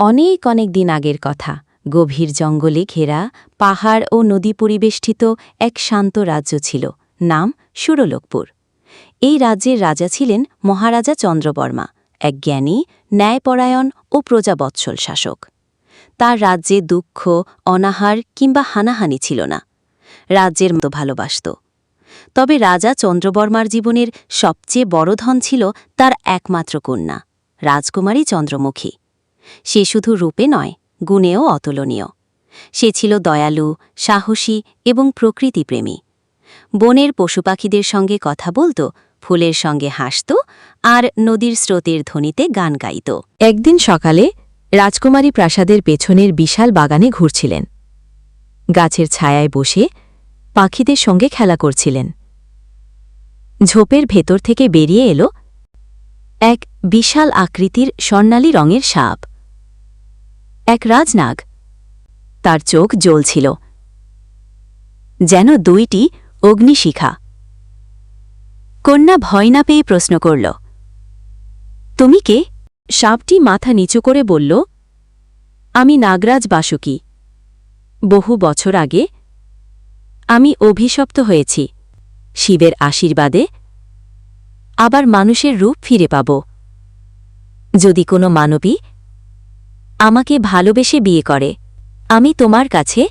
অনেক অনেক দিন আগের কথা। গভীর জঙ্গলে ঘেরা, পাহাড় ও নদী পরিবেষ্টিত এক শান্ত রাজ্য ছিল, নাম সুরলোকপুর। এই রাজ্যের রাজা ছিলেন মহারাজা চন্দ্রবর্মা, এক জ্ঞানী, ন্যায়পরায়ণ ও প্রজাবৎসল শাসক। তার রাজ্যে দুঃখ, অনাহার কিংবা হানাহানি ছিল না। রাজ্যের মতো ভালোবাসত। তবে রাজা চন্দ্রবর্মার জীবনের সবচেয়ে বড় ধন ছিল তার একমাত্র কন্যা, রাজকুমারী চন্দ্রমুখী। সে শুধু রূপে নয়, গুণেও অতুলনীয়। সে ছিল দয়ালু, সাহসী এবং প্রকৃতিপ্রেমী। বনের পশুপাখিদের সঙ্গে কথা বলত, ফুলের সঙ্গে হাসত আর নদীর স্রোতের ধ্বনিতে গান গাইত। একদিন সকালে রাজকুমারী প্রাসাদের পেছনের বিশাল বাগানে ঘুরছিলেন। গাছের ছায়ায় বসে পাখিদের সঙ্গে খেলা করছিলেন। ঝোপের ভেতর থেকে বেরিয়ে এলো এক বিশাল আকৃতির স্বর্ণালী রঙের সাপ। এক রাজনাগ। তার চোখ জ্বলছিল। যেন দুইটি অগ্নিশিখা। কন্যা ভয় না পেয়ে প্রশ্ন করল, তুমি কে? সাপটি মাথা নিচু করে বলল, আমি নাগরাজ বাসুকি। বহু বছর আগে আমি অভিশপ্ত হয়েছি। শিবের আশীর্বাদে আবার মানুষের রূপ ফিরে পাব। যদি কোনো মানবী আমাকে ভালোবেসে বিয়ে করে। আমি তোমার কাছে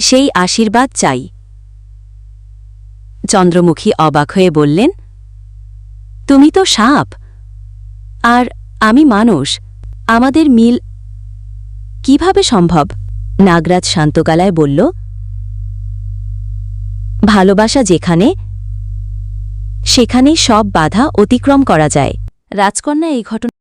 সেই আশীর্বাদ চাই। চন্দ্রমুখী অবাক হয়ে বললেন, তুমি তো সাপ। আর আমি মানুষ। আমাদের মিল কীভাবে সম্ভব? নাগরাজ শান্তকালায় বলল, ভালোবাসা যেখানে, সেখানেই সব বাধা অতিক্রম করা যায়। রাজকন্যা এই ঘটনা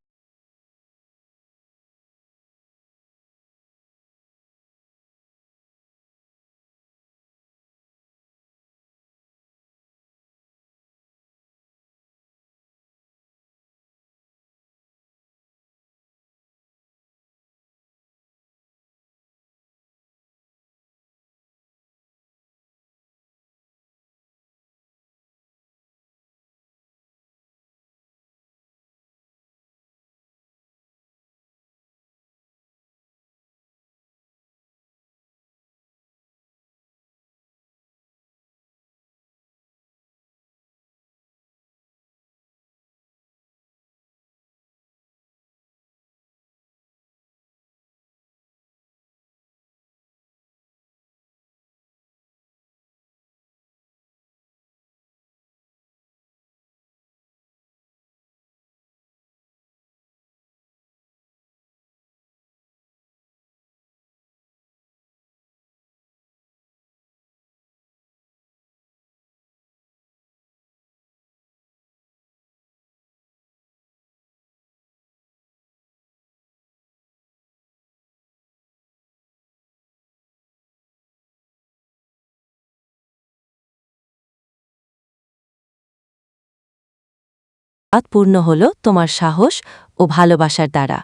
রাত পূর্ণ হল তোমার সাহস ও ভালোবাসার দ্বারা।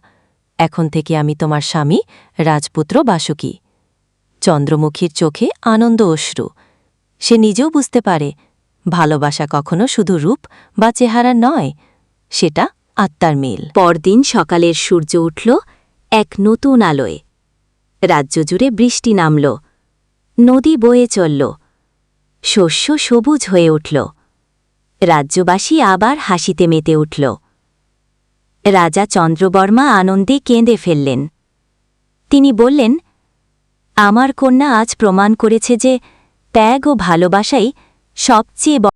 এখন থেকে আমি তোমার স্বামী, রাজপুত্র বাসুকী। চন্দ্রমুখীর চোখে আনন্দ অশ্রু। সে নিজেও বুঝতে পারে, ভালোবাসা কখনো শুধু রূপ বা চেহারা নয়, সেটা আত্মার মিল। পরদিন সকালের সূর্য উঠল এক নতুন আলোয়। রাজ্য জুড়ে বৃষ্টি নামল, নদী বয়ে চলল, শস্য সবুজ হয়ে উঠল। রাজ্যবাসী আবার হাসিতে মেতে উঠল। রাজা চন্দ্রবর্মা আনন্দে কেঁদে ফেললেন। তিনি বললেন, আমার কন্যা আজ প্রমাণ করেছে যে ত্যাগ ও ভালোবাসাই সবচেয়ে